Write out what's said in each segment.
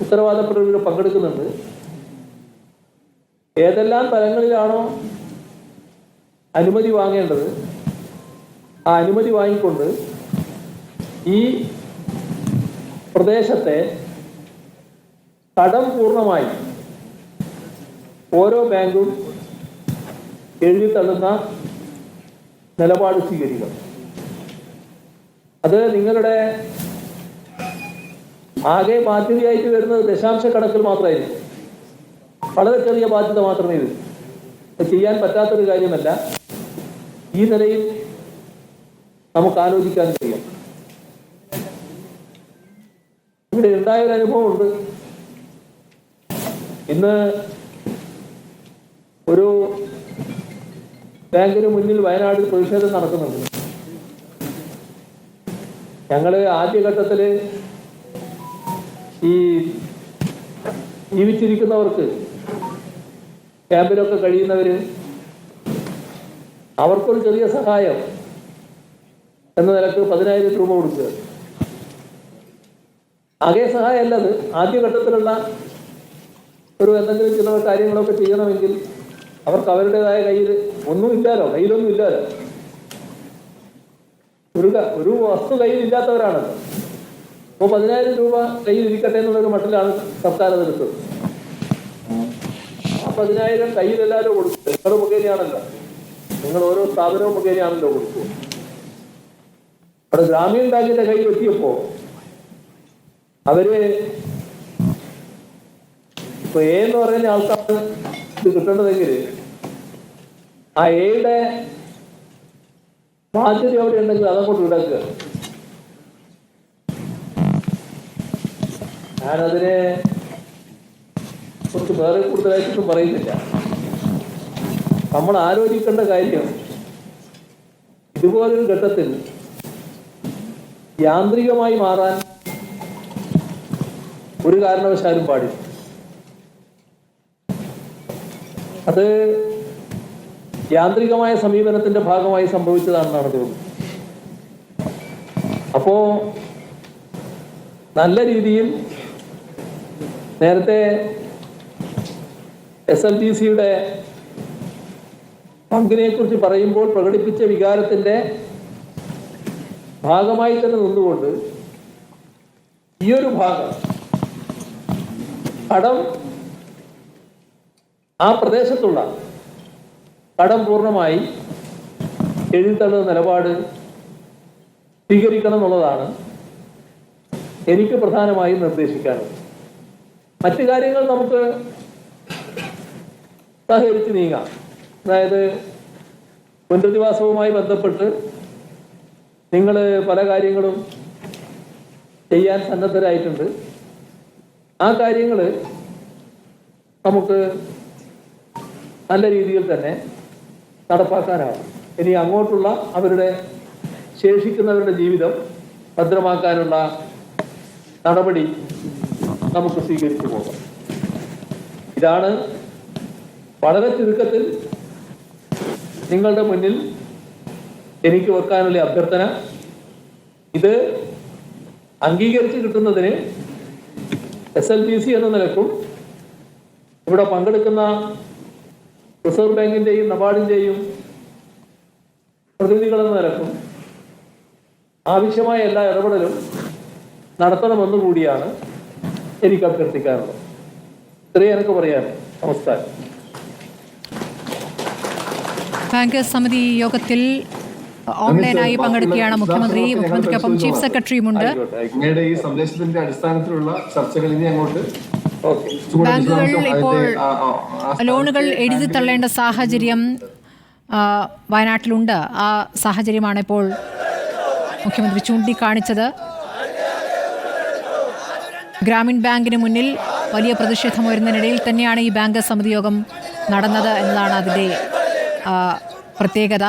ഉത്തരവാദപ്പെട്ടവർ പങ്കെടുക്കുന്നുണ്ട്. ഏതെല്ലാം തലങ്ങളിലാണോ അനുമതി വാങ്ങേണ്ടത് ആ അനുമതി വാങ്ങിക്കൊണ്ട് ഈ പ്രദേശത്തെ കടം പൂർണമായി ഓരോ ബാങ്കും എഴുതി തള്ളുന്ന നിലപാട് സ്വീകരിക്കണം. അത് നിങ്ങളുടെ ആകെ ബാധ്യതയായിട്ട് വരുന്നത് ദശാംശ കണക്കിൽ മാത്രമായിരിക്കും. വളരെ ചെറിയ ബാധ്യത മാത്രമേ ഇത് ചെയ്യാൻ പറ്റാത്തൊരു കാര്യമല്ല. ഈ നിലയിൽ നമുക്ക് ആലോചിക്കാൻ കഴിയും. ഇവിടെ ഉണ്ടായ ഒരു അനുഭവമുണ്ട്. ഇന്ന് ഒരു ബാങ്കിന് മുന്നിൽ വയനാട് പ്രതിഷേധം നടക്കുന്നുണ്ട്. ഞങ്ങൾ ആദ്യഘട്ടത്തിൽ ഈ ജീവിച്ചിരിക്കുന്നവർക്ക് ക്യാമ്പിലൊക്കെ കഴിയുന്നവര് അവർക്കൊരു ചെറിയ സഹായം എന്ന നിലയ്ക്ക് പതിനായിരം രൂപ കൊടുക്കുക. ആകെ സഹായം അല്ലത് ആദ്യഘട്ടത്തിലുള്ള ഒരു എന്തെങ്കിലും ചില കാര്യങ്ങളൊക്കെ ചെയ്യണമെങ്കിൽ അവർക്ക് അവരുടേതായ കയ്യിൽ ഒന്നും ഇല്ലാലോ കയ്യിലൊന്നും ഇല്ലാലോ. ഒരു ഒരു വസ്തു കയ്യിൽ ഇല്ലാത്തവരാണ് അപ്പോൾ പതിനായിരം രൂപ കയ്യിൽ ഇരിക്കട്ടെ എന്നുള്ളൊരു മട്ടിലാണ് സർക്കാർ അതെടുത്തത് ആ പതിനായിരം കയ്യിൽ എല്ലാവരും കൊടുക്കും. നിങ്ങൾ മുഖേനയാണല്ലോ. നിങ്ങൾ ഓരോ സ്ഥാപനവും മുഖേനയാണല്ലോ കൊടുക്കുക. അവിടെ ഗ്രാമീണ ബാങ്കിന്റെ കയ്യിൽ എത്തിയപ്പോ അവർ ഇപ്പൊ എ എന്ന് പറയുന്ന ആൾക്കാർ ഇത് കിട്ടേണ്ടതെങ്കിൽ ആ എയുടെ ബാധ്യത അവിടെ ഉണ്ടെങ്കിൽ അതങ്ങോട്ട് ഇടക്കുക ഞാനതിനെ കുറിച്ച് വേറെ കൂടുതലായിട്ടൊന്നും പറയുന്നില്ല. നമ്മൾ ആലോചിക്കേണ്ട കാര്യം ഇതുപോലൊരു ഘട്ടത്തിൽ യാന്ത്രികമായി മാറാൻ ഒരു കാരണവശാലും പാടില്ല. അത് യാന്ത്രികമായ സമീപനത്തിന്റെ ഭാഗമായി സംഭവിച്ചതാണെന്നാണ് തോന്നുന്നത്. അപ്പോ നല്ല രീതിയിൽ നേരത്തെ എസ് എൽ ടി സിയുടെ പങ്കിനെ കുറിച്ച് പറയുമ്പോൾ പ്രകടിപ്പിച്ച വികാരത്തിന്റെ ഭാഗമായി തന്നെ നിന്നുകൊണ്ട് ഈ ഒരു ഭാഗം കടം ആ പ്രദേശത്തുള്ള കടം പൂർണമായി എഴുതിത്തള്ളുന്ന നിലപാട് സ്വീകരിക്കണം എന്നുള്ളതാണ് എനിക്ക് പ്രധാനമായും നിർദ്ദേശിക്കാനുള്ളത്. മറ്റു കാര്യങ്ങൾ നമുക്ക് സഹകരിച്ച് നീങ്ങാം. അതായത് പുനരധിവാസവുമായി ബന്ധപ്പെട്ട് നിങ്ങൾ പല കാര്യങ്ങളും ചെയ്യാൻ സന്നദ്ധരായിട്ടുണ്ട്. ആ കാര്യങ്ങൾ നമുക്ക് നല്ല രീതിയിൽ തന്നെ നടപ്പാക്കാനാവും. ഇനി അങ്ങോട്ടുള്ള അവരുടെ ശേഷിക്കുന്നവരുടെ ജീവിതം ഭദ്രമാക്കാനുള്ള നടപടി നമുക്ക് സ്വീകരിച്ചു പോകാം. ഇതാണ് വളരെ ചുരുക്കത്തിൽ നിങ്ങളുടെ മുന്നിൽ എനിക്ക് വെക്കാനുള്ള അഭ്യർത്ഥന. ഇത് അംഗീകരിച്ച് കിട്ടുന്നതിന് എസ് എൽ ബി സി എന്ന നിലക്കും ഇവിടെ പങ്കെടുക്കുന്ന റിസർവ് ബാങ്കിന്റെയും നബാർഡിന്റെയും പ്രതിനിധികളെന്ന നിലക്കും ആവശ്യമായ എല്ലാ ഇടപെടലും നടത്തണമെന്നു കൂടിയാണ് എനിക്ക് അഭ്യർത്ഥിക്കാറുള്ളത് ഇത്രയും എനിക്ക് പറയാൻ നമസ്കാരം. ബാങ്കേഴ്സ് സമിതി യോഗത്തിൽ ഓൺലൈനായി പങ്കെടുക്കുകയാണ് മുഖ്യമന്ത്രി മുഖ്യമന്ത്രിക്കൊപ്പം ചീഫ് സെക്രട്ടറിയുമുണ്ട് ഈ സന്ദേശത്തിന്റെ അടിസ്ഥാനത്തിലുള്ള ചർച്ചകൾ ഇനി അങ്ങോട്ട് ബാങ്കുകൾ ഇപ്പോൾ ലോണുകൾ എഴുതി തള്ളേണ്ട സാഹചര്യം വയനാട്ടിലുണ്ട്. ആ സാഹചര്യമാണ് ഇപ്പോൾ മുഖ്യമന്ത്രി ചൂണ്ടിക്കാണിച്ചത്. ഗ്രാമീൺ ബാങ്കിന് മുന്നിൽ വലിയ പ്രതിഷേധം ഉയരുന്നതിനിടയിൽ തന്നെയാണ് ഈ ബാങ്ക് സമിതി യോഗം നടന്നത് എന്നതാണ് അതിന്റെ പ്രത്യേകത.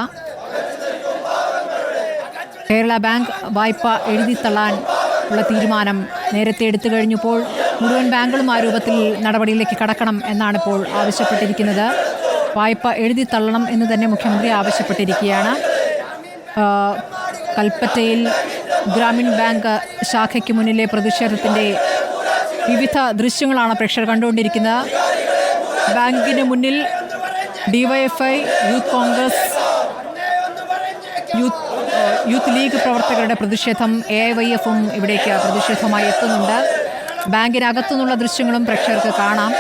കേരള ബാങ്ക് വായ്പ എഴുതി തള്ളാൻ ഉള്ള തീരുമാനം നേരത്തെ എടുത്തു കഴിഞ്ഞപ്പോൾ മുഴുവൻ ബാങ്കുകളും ആ രൂപത്തിൽ നടപടിയിലേക്ക് കടക്കണം എന്നാണ് ഇപ്പോൾ ആവശ്യപ്പെട്ടിരിക്കുന്നത്. വായ്പ എഴുതി തള്ളണം എന്ന് തന്നെ മുഖ്യമന്ത്രി ആവശ്യപ്പെട്ടിരിക്കുകയാണ്. കൽപ്പറ്റയിൽ ഗ്രാമീൺ ബാങ്ക് ശാഖയ്ക്ക് മുന്നിലെ പ്രതിഷേധത്തിന്റെ വിവിധ ദൃശ്യങ്ങളാണ് പ്രേക്ഷകർ കണ്ടുകൊണ്ടിരിക്കുന്നത്. ബാങ്കിന് മുന്നിൽ DYFI youth Congress youth youth League പ്രവർത്തകരുടെ പ്രതിഷേധം എ ഐ വൈ എഫും ഇവിടേക്ക് പ്രതിഷേധമായി എത്തുന്നുണ്ട്. ബാങ്കിനകത്തുനിന്നുള്ള ദൃശ്യങ്ങളും പ്രേക്ഷകർക്ക് കാണാം.